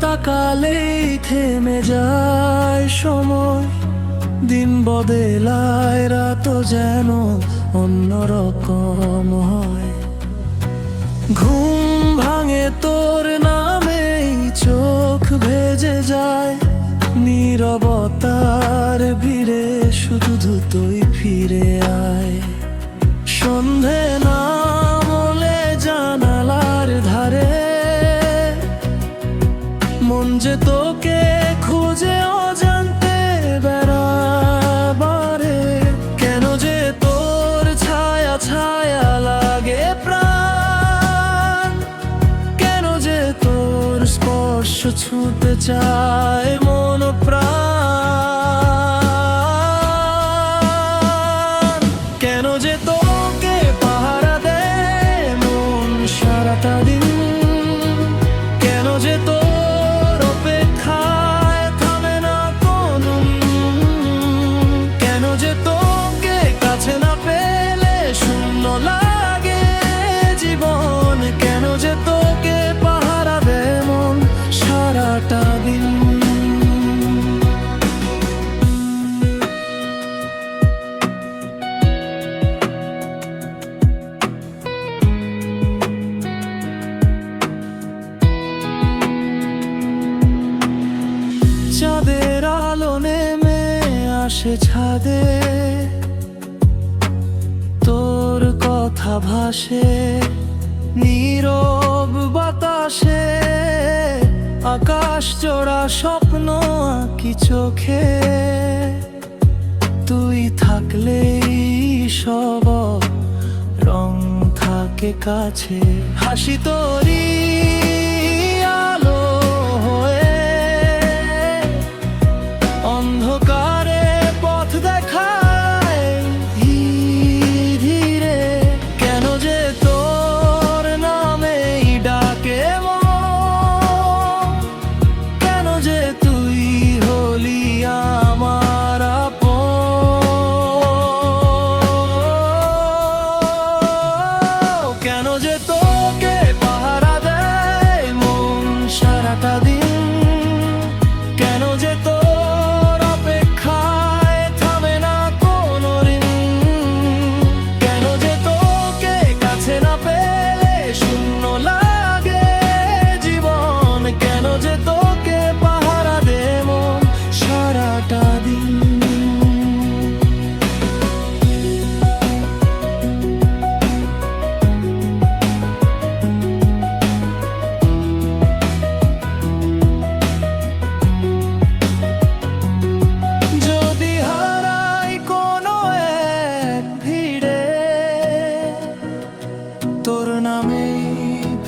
তাকালেই থেমে যায় সময়। দিন বদলায় রাত যেন অন্যরকম হয়। ঘুম ভাঙে, তোর নামেই চোখ ভেজে যায়। নীরবতার ভিড়ে শুধু তুই ফিরে আয়। সন্ধে ছুঁতে চায় মন প্রাণ। কেন যে তোকে পাহারা দে মন সারাটা দিন? আসে ছাদে তোর কথা ভাসে, নীরব বাতাসে আকাশ জোড়া স্বপ্ন আঁকি চোখে। তুই থাকলেই সব রং থাকে কাছে। হাসি তোরি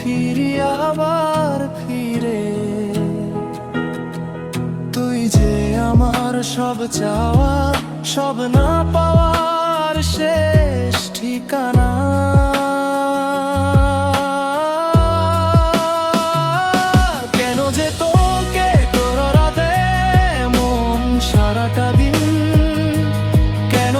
ফিরি আবার ফিরে। তুই যে আমার সব চাওয়া, সব না পাওয়ার শেষ ঠিকানা। কেন যে তোকে সারাটা দিন, কেন